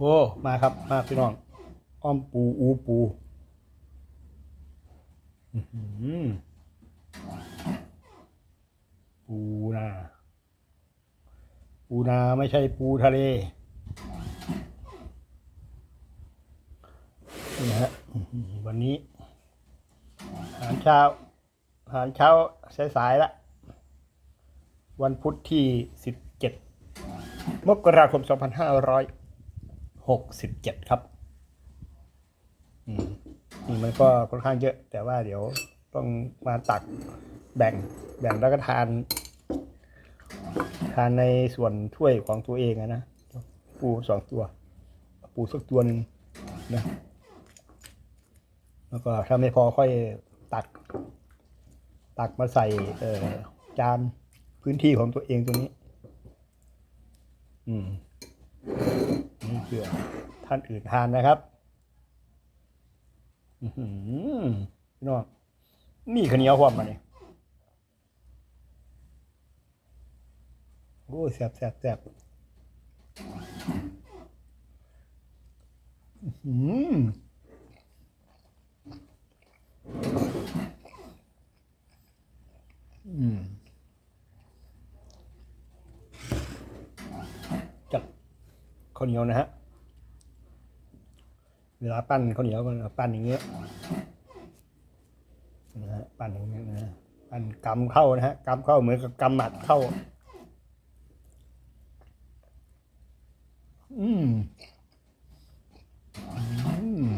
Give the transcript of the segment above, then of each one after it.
โอ้ มาครับ มาพี่น้อง อ้อมปูอูปูอื้อหือปูนา ปูนาไม่ใช่ปูทะเล นี่ฮะ วันนี้ อาหารเช้า อาหารเช้าสายๆละวันพุธที่17มกราคม 2567ครับอืมนี่มันก็ค่อนข้างเยอะ แต่ว่าเดี๋ยวต้องมาตักแบ่งแบ่งแล้วก็ทาน ทานในส่วนถ้วยของตัวเองนะปูสองตัว ปูสักตัวหนึ่งนะแล้วก็ถ้าไม่พอค่อยตัก ตักมาใส่เออจานพื้นที่ของตัวเองตรงนี้ อืม นี่อท่านอื่นทานนะครับพี่น้องนี่ข้าวเนียวความมาเนี่ยโอ้ยแซ่บแซ่บแซ่บอื้อหืออืมจับข้าวเหนียวนะฮะ เวลาปั้นข้าวเหนียวมันปั้นอย่างเงี้ยนะฮะปั้นอย่างเงี้ยนะปั้นกำเข้านะฮะกำเข้าเหมือนกับกำหมัดเข้า อืมอืม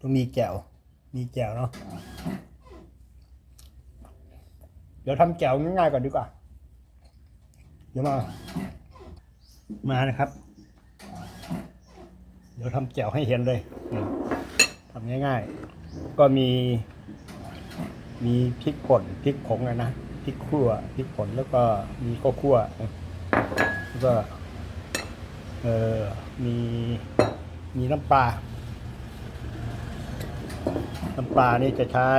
ต้องมีแจ่วมีแจ่วเนาะ เดี๋ยวทำแจ่วง่ายๆก่อนดีกว่า เดี๋ยวมา มานะครับ เดี๋ยวทำแจ่วให้เห็นเลยทำง่าย ๆ ก็มี มีพริกป่นพริกผงนะ พริกขั่วพริกป่นแล้วก็มีข้าวคั่วแล้วก็เออมีมีน้ำปลา น้ำปลานี่จะใช้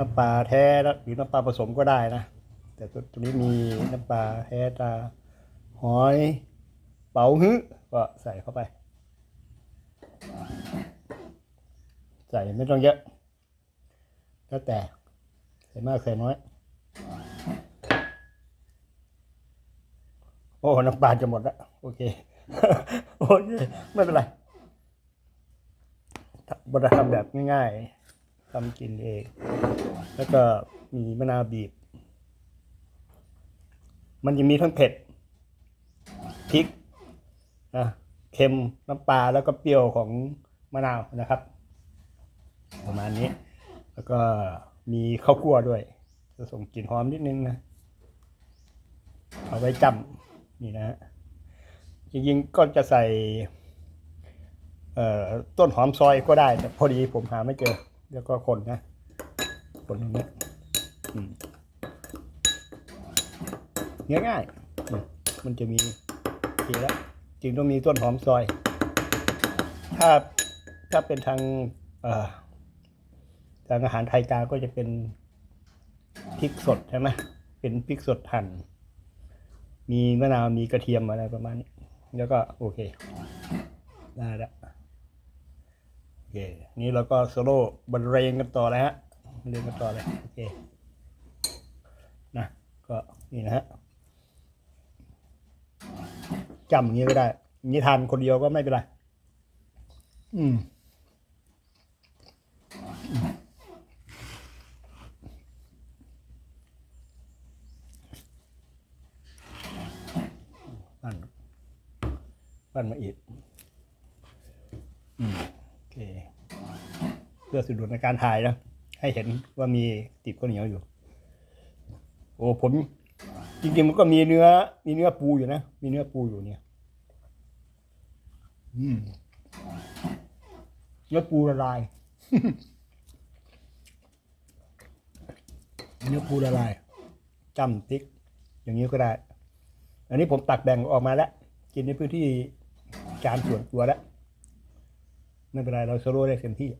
น้ำปลาแท้หรือน้ำปลาผสมก็ได้นะ แต่ตัวนี้มีน้ำปลาแท้ตาหอยเป๋าฮึก็ใส่เข้าไป ใส่ไม่ต้องเยอะแล้วแต่ใส่มากใส่น้อย โอ้ น้ำปลาจะหมดแล้วโอเค โอเค ไม่เป็นไรบรทำแบบง่ายๆ ทำกินเอง แล้วก็มีมะนาวบีบ มันจะมีทั้งเผ็ดพริกนะเค็มน้ำปลาแล้วก็เปรี้ยวของมะนาวนะครับ ประมาณนี้ แล้วก็มีข้าวคั่วด้วย จะส่งกลิ่นหอมนิดนึงนะ เอาไว้จำนี่นะฮะจริงๆก็จะใส่ต้นหอมซอยก็ได้ แต่พอดีผมหาไม่เจอ แล้วก็คนนะ คนตรงนี้ง่ายๆอืมมันจะมีเคแล้วจริงต้องมีต้นหอมซอย ถ้าถ้าเป็นทางทางอาหารไทยกลางก็จะเป็นพริกสดใช่ไหมเป็นพริกสดหั่นมีมะนาวมีกระเทียมอะไรประมาณนี้ แล้วก็โอเค ได้แล้ว เค นี่เราก็โซโล่บรรเลงกันต่อเลยฮะบรรเลงกันต่อเลยโอเคนะก็นี่นะฮะจำอย่างนี้ก็ได้ย่างนี้ทานคนเดียวก็ไม่เป็นไร อืมปั้นปั้นมาอีก อืม โอเค เพื่อสะดวกในการถ่ายนะ ให้เห็นว่ามีติดข้าวเหนียวอยู่ โอ้ผมจริงๆมันก็มีเนื้อ มีเนื้อปูอยู่นะ มีเนื้อปูอยู่เนี่ย อืมเนื้อปูละลาย เนื้อปูละลายจำพริกอย่างนี้ก็ได้ อันนี้ผมตักแบ่งออกมาแล้ว กินในพื้นที่จานส่วนตัวแล้วไม่เป็นไรเราโซโล่ได้เต็มที่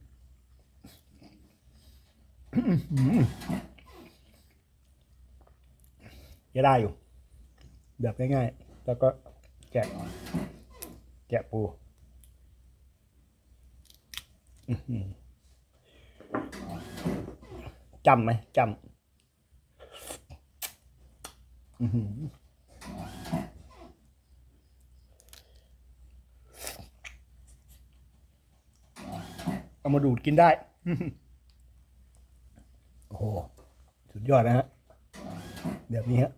จะได้อยู่ แบบง่ายๆ แล้วก็แกะแกะปูจำไหมจำเอามาดูดกินได้ โอ้โห สุดยอดนะฮะ แบบนี้ฮะ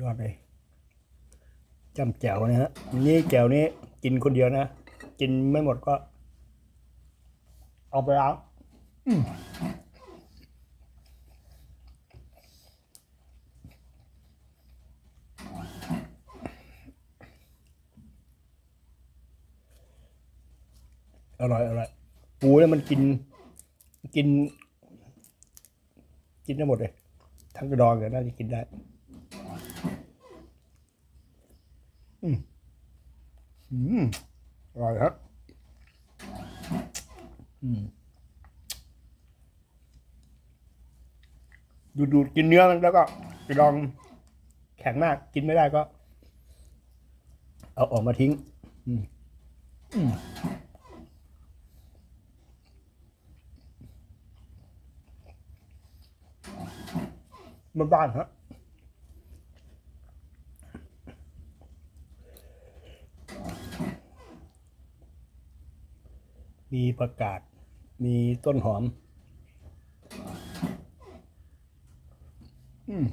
ยอดเลยจำแจ่วนะฮะ นี่แจ่วนี้กินคนเดียวนะ กินไม่หมดก็ เอาไปล้างอืมอร่อยอร่อยปูเนี่ยมันกิน กิน กินได้หมดเลย ทั้งกระดองเนี่ยน่าจะกินได้ อืมอืมอร่อยครับอืมดูดดูดกินเนื้อมันแล้วก็กระดองแข็งมาก กินไม่ได้ก็ เอาออกมาทิ้ง อืมอืม บ้านฮะมีประกาศ มีต้นหอม อืม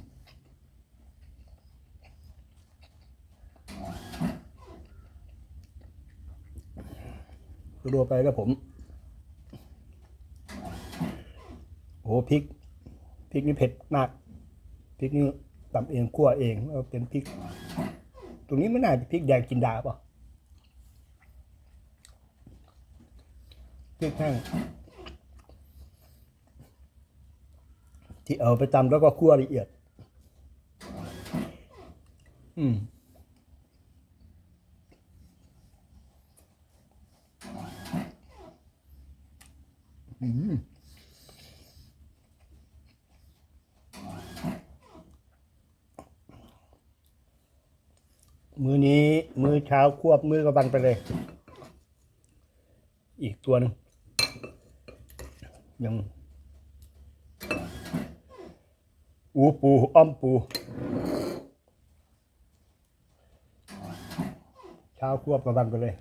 รัวไปแล้วผม โอ้พริก พริกนี่เผ็ดมาก พริกนี่ตำเองคั่วเองแล้วเป็นพริก ตรงนี้ไม่น่าจะพริกแดงจินดาป่ะพริกแห้งที่เอาไปตำแล้วก็คั่วละเอียด อืม อืม มือนี้ มือ เช้าควบมือกระบันไปเลย อีกตัวหนึงยังอูปูอ้อมปูเช้าควบกระบันไปเลย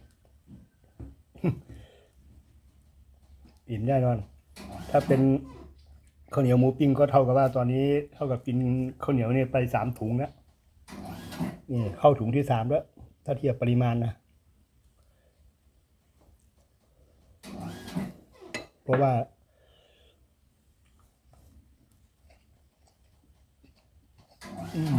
อิ่มแน่นอน ถ้าเป็นข้าวเหนียวหมูปิ้งก็เท่ากับว่าตอนนี้เท่ากับกินข้าวเหนียวเนี่ยไปสามถุงแล้วนี่เข้าถุงที่สามแล้ว ถ้าเทียบปริมาณนะ เพราะว่า อืม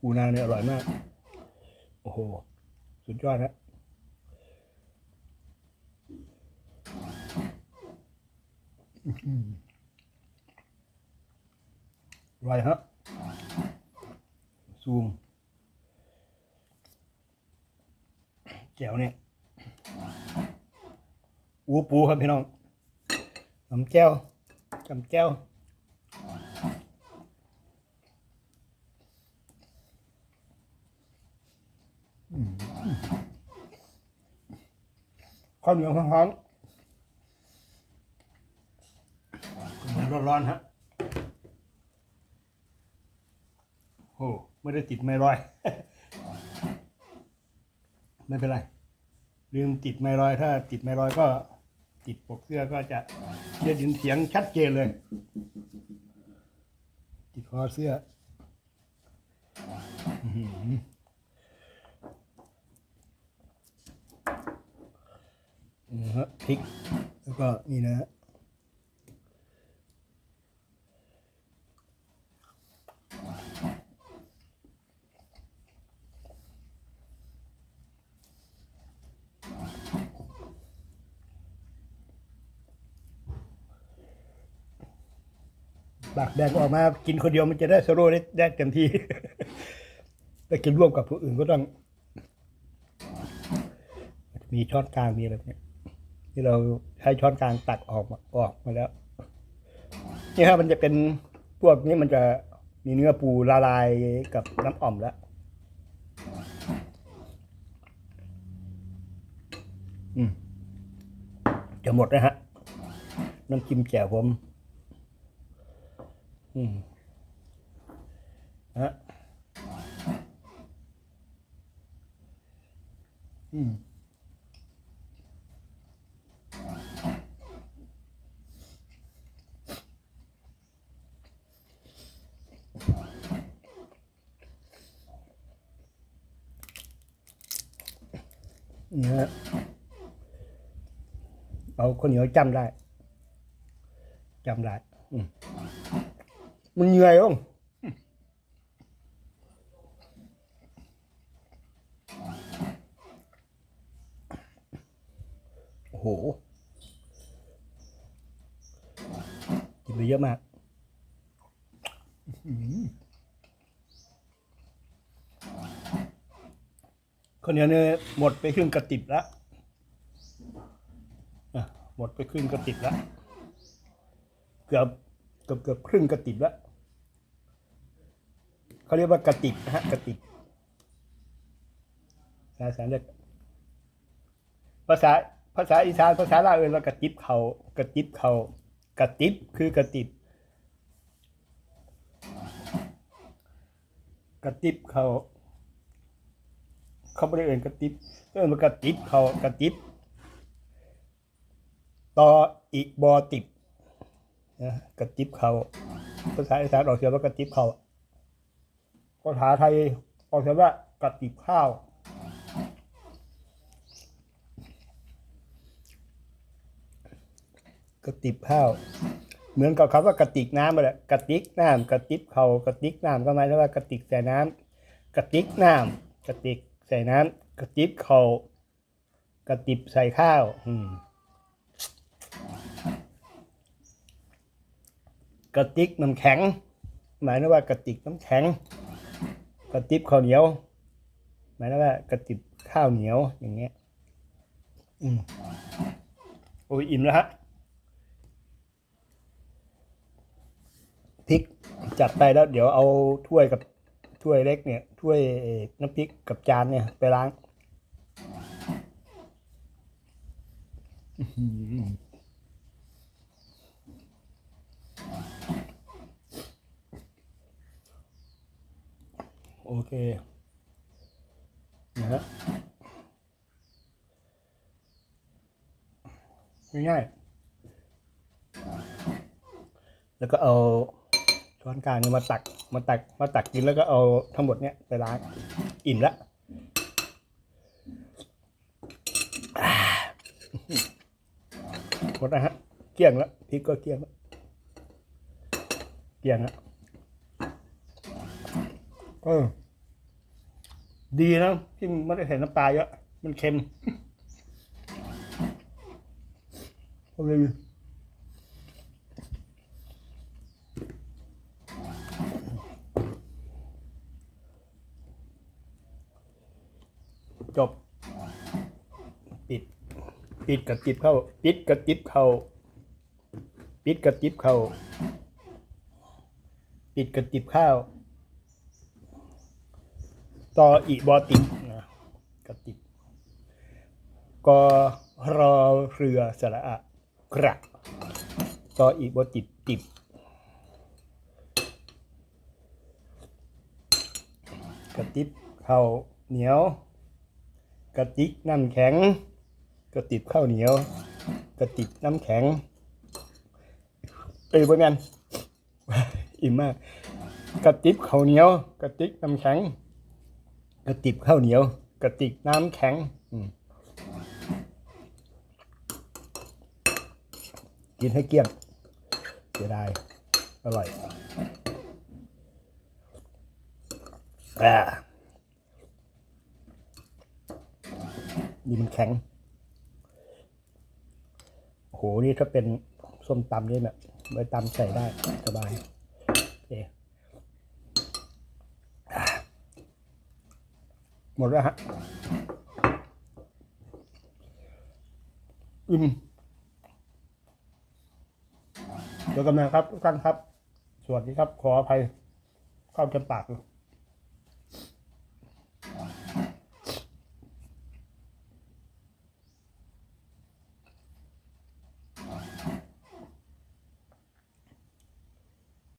ปูนาเนี่ยอร่อยมาก โอ้โห สุดยอดนะอื้อ หืออร่อยฮะซูมแจ๋วเนี่ยอูปูครับพี่น้องน้ำแก้วจำแก้วข้าวเหนียวร้อนๆร้อนๆฮะ โอ้ไม่ได้ติดไม่ร้อย ไม่เป็นไร ลืมติดไม่ร้อย ถ้า ติดไม่ร้อยก็ ติดปกเสื้อก็จะได้ยินเสียงชัดเจนเลย ติดคอเสื้ออื้อหือนี่ฮะพริก แล้วก็นี่นะ บักแดงออกมากินคนเดียวมันจะได้สโลได้ได้เต็มที่ แต่กินร่วมกับผู้อื่นก็ต้อง มีช้อนกลางมีอะไรเนี่ยที่เราใช้ช้อนกลางตักออกมาออกมาแล้วนี่ครับมันจะเป็นพวกนี้มันจะมีเนื้อปูละลายกับน้ำอ่อมแล้วอืมจะหมดนะฮะน้ำจิ้มแจ่วผม อืมฮะอืมนี่ฮะเอาคนเหนียวจำได้จำได้อืม มันเหนื่อยอะโอ้โห กินไปเยอะมาก คนเนียวเนี่ยหมดไปครึ่งกระติบแล้วอะหมดไปครึ่งกระติบแล้ว เกือบเกือบเกือบครึ่งกระติบแล้ว เขาเรียกว่ากระติบนะฮะกระติบภาษาเรียกภาษาภาษาอีสานภาษาลาวเอ่ยว่ากระติบเขากระติบเขากระติบคือกระติบกระติบเขาเขาไม่ได้เอ่ยกระติบเอ่ยว่ากระติบเขากระติบต่ออีกบอติบนะกระติบเขาภาษาอีสานออกเสียงว่ากระติบเขา ภาษาไทยออกเสียงว่ากระติบข้าว กระติบข้าว เหมือนกับคำว่ากระติกน้ำไปแหละกระติกน้ำกระติบเขากระติกน้ำก็หมายถึงว่ากระติกใส่น้ำกระติกน้ำกระติกใส่น้ำกระติบเขากระติบใส่ข้าว อืมกระติกน้ำแข็ง หมายถึงว่ากระติกน้ำแข็ง กระติบข้าวเหนียวหมายถึงว่ากระติบข้าวเหนียวอย่างเงี้ย อืมโอ้ยอิ่มแล้วฮะพริกจัดไปแล้ว เดี๋ยวเอาถ้วยกับถ้วยเล็กเนี่ยถ้วยน้ำพริกกับจานเนี่ยไปล้างอื้อหือ โอเคนะฮะง่ายๆแล้วก็เอาช้อนกลางนี่มาตักมาตักมาตักกินแล้วก็เอาทั้งหมดเนี่ยไปล้างอิ่มแล้วหมดนะฮะเกลี้ยงแล้วพริกก็เกลี้ยงแล้วเกลี้ยงแล้ว เออ ดีนะที่ไม่ได้ใส่น้ำปลาเยอะ มันเค็มเอเลยจบ ปิด ปิดกระติบเข้า ปิดกระติบเข้า ปิดกระติบเข้า ปิดกระติบข้าว ต่ออีบอติกนะกติกกรอเรือสระอะกระต่ออีบอติดติบกระติบข้าวเหนียว กระติกน้ำแข็ง กระติบข้าวเหนียว กระติบน้ำแข็ง เอ้ยบ่แม่นอิ่มมาก กระติบข้าวเหนียว กระติกน้ำแข็ง กระติบข้าวเหนียว กระติกน้ำแข็งกินให้เกลี้ยงเสียดายอร่อยอ่านี่มันแข็ง โห นี่ถ้าเป็นส้มตำนี่แบบไปตำใส่ได้สบาย หมดแล้วฮะอืมเจอกันนะครับทุกท่านครับ สวัสดีครับ ขออภัยเข้าจมปาก